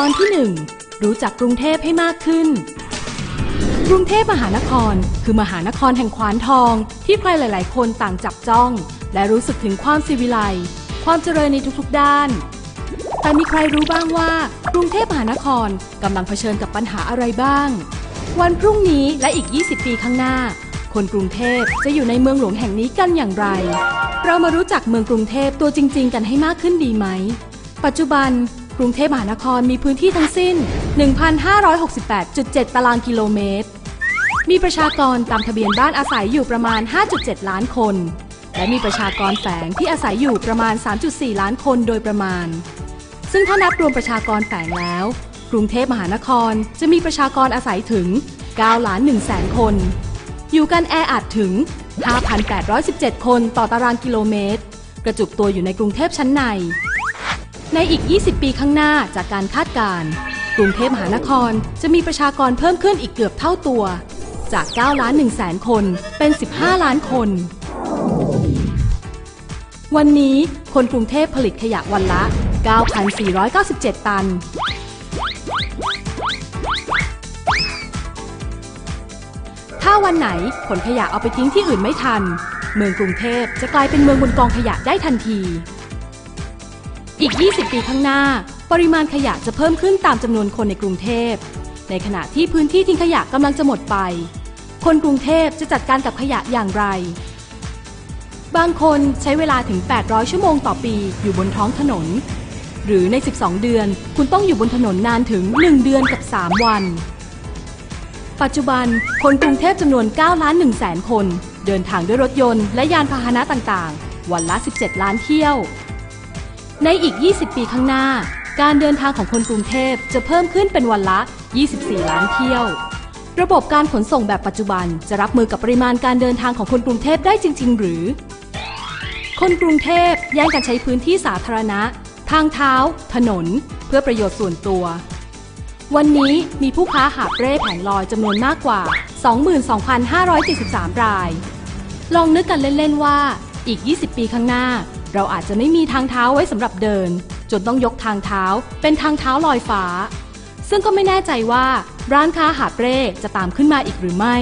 ตอนที่ 1 รู้จักกรุงเทพให้มากขึ้น กรุงเทพมหานคร คือมหานครแห่งขวานทอง ที่ใครหลาย ๆ คนต่างจับจ้อง และรู้สึกถึงความสิวิไลความเจริญในทุก ๆ ด้าน แต่มีใครรู้บ้างว่า กรุงเทพมหานครกำลังเผชิญกับปัญหาอะไรบ้าง วันพรุ่งนี้และอีก 20 ปีข้างหน้า คนกรุงเทพจะอยู่ในเมืองหลวงแห่งนี้กันอย่างไร เรามารู้จักเมืองกรุงเทพตัวจริง ๆ กันให้มากขึ้นดีไหม ปัจจุบัน กรุงเทพมหานครมีพื้นที่ทั้งสิ้น 1,568.7 ตารางกิโลเมตร มีประชากรตามทะเบียนบ้านอาศัยอยู่ประมาณ 5.7 ล้านคน และมีประชากรแฝงที่อาศัยอยู่ประมาณ 3.4 ล้านคนโดยประมาณ ซึ่งถ้านับรวมประชากรแฝงแล้ว กรุงเทพมหานครจะมีประชากรอาศัยถึง 9 ล้าน1แสนคน อยู่กันแออัดถึง 5,817 คนต่อตารางกิโลเมตร กระจุกตัวอยู่ในกรุงเทพชั้นใน ในอีก 20 ปีข้างหน้าจากการคาดการณ์กรุงเทพมหานครจะมีประชากรเพิ่มขึ้นอีกเกือบเท่าตัว จาก 9 ล้าน1แสนคนเป็น 15 ล้านคน วันนี้คนกรุงเทพผลิตขยะวันละ 9,497 ตัน ถ้าวันไหนขนขยะเอาไปทิ้งที่อื่นไม่ทัน เมืองกรุงเทพจะกลายเป็นเมืองบนกองขยะได้ทันที อีก 20 ปีข้างหน้า ปริมาณขยะจะเพิ่มขึ้นตามจำนวนคนในกรุงเทพ ในขณะที่พื้นที่ทิ้งขยะกำลังจะหมดไป คนกรุงเทพจะจัดการกับขยะอย่างไร บางคนใช้เวลาถึง 800 ชั่วโมงต่อปีอยู่บนท้องถนน หรือใน 12 เดือน คุณต้องอยู่บนถนนนานถึง 1 เดือนกับ 3 วัน ปัจจุบันคนกรุงเทพจำนวน9ล้าน1แสนคน เดินทางด้วยรถยนต์และยานพาหนะต่างๆ วันละ 17 ล้านเที่ยว ในอีก 20 ปีข้างหน้า การเดินทางของคนกรุงเทพจะเพิ่มขึ้นเป็นวันละ 24 ล้านเที่ยว ระบบการขนส่งแบบปัจจุบันจะรับมือกับปริมาณการเดินทางของคนกรุงเทพได้จริง ๆ หรือ คนกรุงเทพแย่งกันใช้พื้นที่สาธารณะ ทางเท้า ถนน เพื่อประโยชน์ส่วนตัว วันนี้มีผู้ค้าหาบเร่แผงลอยจำนวนมากกว่า 22,573 ราย ลองนึกกันเล่น ๆ ว่าอีก 20 ปีข้างหน้า เราอาจจะไม่มีทางเท้าไว้สำหรับเดิน จนต้องยกทางเท้า เป็นทางเท้าลอยฟ้า ซึ่งก็ไม่แน่ใจว่าร้านค้าหาบเร่จะตามขึ้นมาอีกหรือไม่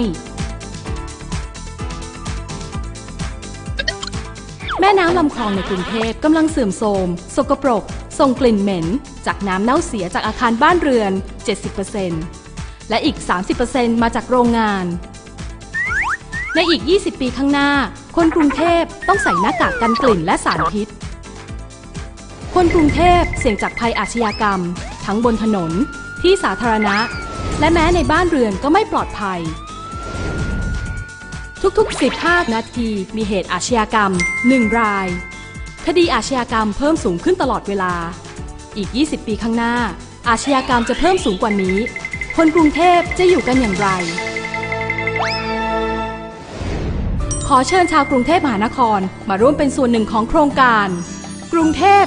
แม่น้ำลำคลองในกรุงเทพกำลังเสื่อมโทรม สกปรก ส่งกลิ่นเหม็น จากน้ำเน่าเสียจากอาคารบ้านเรือน 70%และอีก 30%มาจากโรงงาน ในอีก 20 ปีข้างหน้า คนกรุงเทพต้องใส่หน้ากากกันกลิ่นและสารพิษ คนกรุงเทพเสี่ยงจากภัยอาชญากรรม ทั้งบนถนน ที่สาธารณะ และแม้ในบ้านเรือนก็ไม่ปลอดภัย ทุกๆ 15 นาทีมีเหตุอาชญากรรม 1 ราย คดีอาชญากรรมเพิ่มสูงขึ้นตลอดเวลา อีก 20 ปีข้างหน้า อาชญากรรมจะเพิ่มสูงกว่านี้ คนกรุงเทพจะอยู่กันอย่างไร อเชิญชาวกรุงเทพมหานครมาร่วมเป็นส่วนหนึ่งของโครงการ กรุงเทพ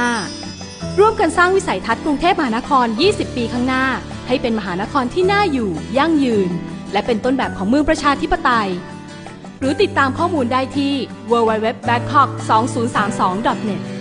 2575 ร่วมกันสร้างวิสัยทัศน์กรุงเทพมหานคร 20 ปีข้างหน้า ให้เป็นมหานครที่น่าอยู่ ยั่งยืน และเป็นต้นแบบของเมืองประชาธิปไตย หรือติดตามข้อมูลได้ที่ www.bangkok2032.net